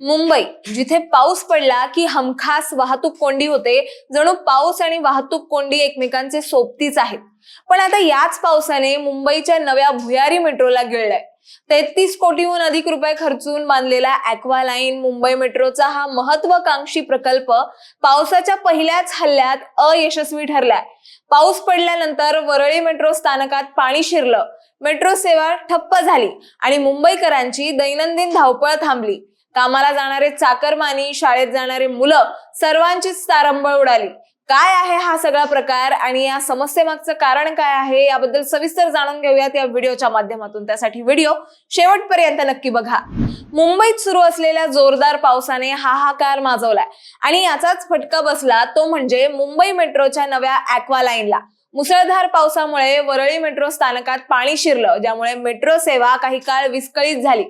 मुंबई जिथे पाऊस पडला की हमखास वाहतूक कोंडी होते जणू पाऊस आणि वाहतूक कोंडी एकमेकांचे सोबतीच आहेत. पण आता याच पावसाने मुंबईच्या नव्या भुयारी मेट्रोला गिळलाय. तेहतीस कोटीहून अधिक रुपये खर्चून बांधलेला ऍक्वा लाईन मुंबई मेट्रोचा हा महत्वाकांक्षी प्रकल्प पावसाच्या पहिल्याच हल्ल्यात अयशस्वी ठरलाय. पाऊस पडल्यानंतर वरळी मेट्रो स्थानकात पाणी शिरलं. मेट्रो सेवा ठप्प झाली आणि मुंबईकरांची दैनंदिन धावपळ थांबली. कामाला जाणारे चाकरमानी शाळेत जाणारे मुलं सर्वांचीच तारंबळ उडाली. काय आहे हा सगळा प्रकार आणि या समस्येमागचं कारण काय आहे याबद्दल सविस्तर जाणून घेऊयात या व्हिडिओच्या माध्यमातून. त्यासाठी व्हिडिओ शेवटपर्यंत नक्की बघा. मुंबईत सुरू असलेल्या जोरदार पावसाने हाहाकार माजवलाय आणि याचाच फटका बसला तो म्हणजे मुंबई मेट्रोच्या नव्या ऍक्वा लाईनला. मुसळधार पावसामुळे वरळी मेट्रो स्थानकात पाणी शिरलं ज्यामुळे मेट्रो सेवा काही काळ विस्कळीत झाली.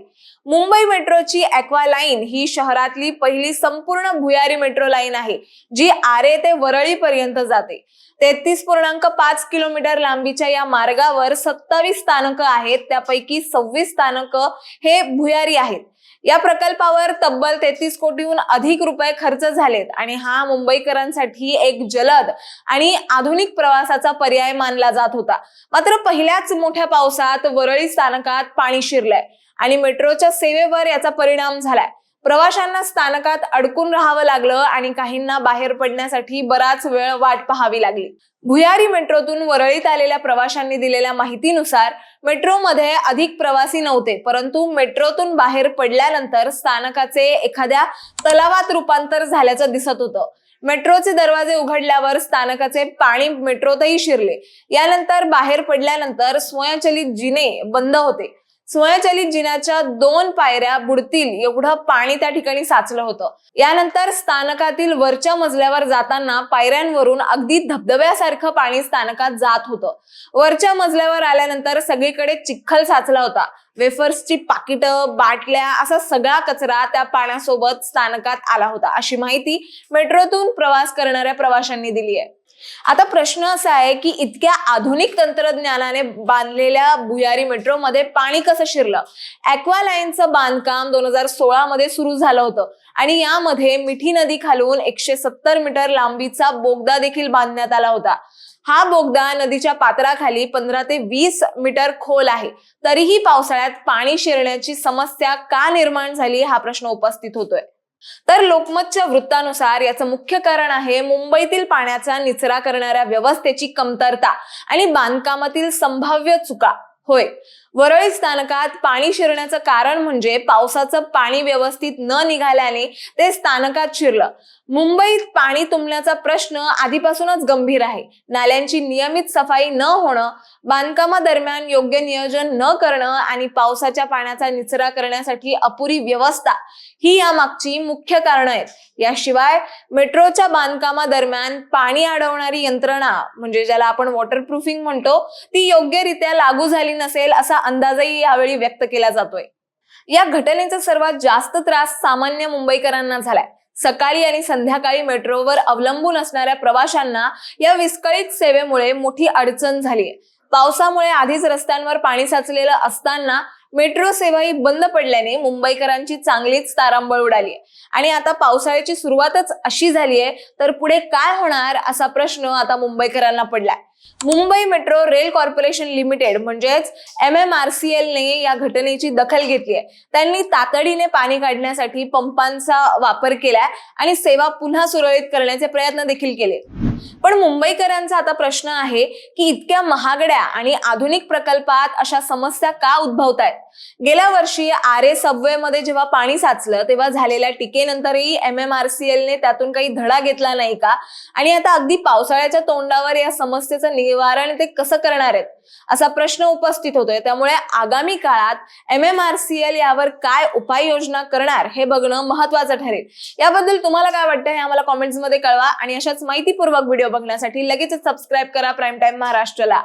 मुंबई मेट्रोची ऍक्वा लाईन ही शहरातली पहिली संपूर्ण भुयारी मेट्रो लाईन आहे जी आरे ते वरळी पर्यंत जाते. तेहतीस पूर्णांक पाच किलोमीटर लांबीच्या या मार्गावर सत्तावीस स्थानकं आहेत त्यापैकी सव्वीस स्थानकं हे भुयारी आहेत. या प्रकल्पावर तब्बल तेहतीस कोटीहून अधिक रुपये खर्च झालेत आणि हा मुंबईकरांसाठी एक जलद आणि आधुनिक प्रवासाचा पर्याय मानला जात होता. मात्र पहिल्याच मोठ्या पावसात वरळी स्थानकात पाणी शिरलंय. आणि मेट्रोच्या सेवेवर याचा परिणाम झालाय. प्रवाशांना स्थानकात अडकून राहावं लागलं आणि काहींना बाहेर पडण्यासाठी बराच वेळ वाट पाहावी लागली. भुयारी मेट्रोतून वरळीत आलेल्या प्रवाशांनी दिलेल्या माहितीनुसार मेट्रोमध्ये अधिक प्रवासी नव्हते परंतु मेट्रोतून बाहेर पडल्यानंतर स्थानकाचे एखाद्या तलावात रूपांतर झाल्याचं दिसत होतं. मेट्रोचे दरवाजे उघडल्यावर स्थानकाचे पाणी मेट्रोतही शिरले. यानंतर बाहेर पडल्यानंतर स्वयंचलित जिने बंद होते. स्वयंचलित जिन्याच्या दोन पायऱ्या बुडतील एवढं पाणी त्या ठिकाणी साचलं होतं. यानंतर स्थानकातील वरच्या मजल्यावर जाताना पायऱ्यांवरून अगदी धबधब्यासारखं पाणी स्थानकात जात होतं. वरच्या मजल्यावर आल्यानंतर सगळीकडे चिखल साचला होता. वेफर्सची पाकिटं बाटल्या असा सगळा कचरा त्या पाण्यासोबत स्थानकात आला होता. अशी माहिती मेट्रोतून प्रवास करणाऱ्या प्रवाशांनी दिली आहे. आता प्रश्न असा आहे की इतक्या आधुनिक तंत्रज्ञानाने बांधलेल्या भुयारी मेट्रोमध्ये पाणी कसं शिरलं? ऍक्वा लाईनचं बांधकाम दोन हजार सोळा मध्ये सुरू झालं होतं आणि यामध्ये मिठी नदी खालून एकशे सत्तर मीटर लांबीचा बोगदा देखील बांधण्यात आला होता. हा बोगदा नदीच्या पात्राखाली पंधरा ते वीस मीटर खोल आहे. तरीही पावसाळ्यात पाणी शिरण्याची समस्या का निर्माण झाली हा प्रश्न उपस्थित होतोय. तर लोकमतच्या वृत्तानुसार याचं मुख्य कारण आहे मुंबईतील पाण्याचा निचरा करणाऱ्या व्यवस्थेची कमतरता आणि बांधकामातील संभाव्य चुका. होय. वरळी स्थानकात पाणी शिरण्याचं कारण म्हणजे पावसाचं पाणी व्यवस्थित न निघाल्याने ते स्थानकात शिरलं. मुंबईत पाणी तुंबण्याचा प्रश्न आधीपासूनच गंभीर आहे. नाल्यांची नियमित सफाई न होणं बांधकामादरम्यान योग्य नियोजन न करणं आणि पावसाच्या पाण्याचा निचरा करण्यासाठी अपुरी व्यवस्था ही यामागची मुख्य कारणं आहेत. याशिवाय मेट्रोच्या बांधकामादरम्यान पाणी अडवणारी यंत्रणा म्हणजे ज्याला आपण वॉटरप्रूफिंग म्हणतो ती योग्यरित्या लागू झाली नसेल असा अंदाजही यावेळी व्यक्त केला जातोय. या घटनेचा सर्वात जास्त त्रास सामान्य मुंबईकरांना झालाय. सकाळी आणि संध्याकाळी मेट्रोवर अवलंबून असणाऱ्या प्रवाशांना या विस्कळीत सेवेमुळे मोठी अडचण झालीय. पावसामुळे आधीच रस्त्यांवर पाणी साचलेलं असताना मेट्रो सेवा ही बंद पडल्याने मुंबईकरांची चांगलीच तारांबळ उडाली आणि आता पावसाळ्याची सुरुवातच अशी झाली आहे तर पुढे काय होणार असा प्रश्न आता मुंबईकरांना पडलाय. Mumbai metro rail corporation limited म्हणजेच एम एम आर सी एलने या घटनेची दखल घेतली आहे. त्यांनी तातडीने पाणी काढण्यासाठी पंपांचा वापर केलाय आणि सेवा पुन्हा सुरळीत करण्याचे प्रयत्न देखील केले पण मुंबईकरांचा आता प्रश्न आहे की इतक्या महागड्या आणि आधुनिक प्रकल्पात अशा समस्या का उद्भवत आहेत गेल्या वर्षी आरे सबवे मध्ये जेव्हा पाणी साचलं तेव्हा झालेल्या टीकेनंतरही एम एम आर सी एलने त्यातून काही धडा घेतला नाही का? आणि आता अगदी पावसाळ्याच्या तोंडावर या समस्येचं निवारण ते कसं करणार आहेत? असा प्रश्न उपस्थित होतोय. त्यामुळे आगामी काळात M M R C L यावर काय उपाययोजना करणार हे बघणं महत्वाचं ठरेल. याबद्दल तुम्हाला काय वाटतं हे आम्हाला कॉमेंट्समध्ये कळवा आणि अशाच माहितीपूर्वक व्हिडिओ बघण्यासाठी लगेच सबस्क्राईब करा. Prime time महाराष्ट्रला.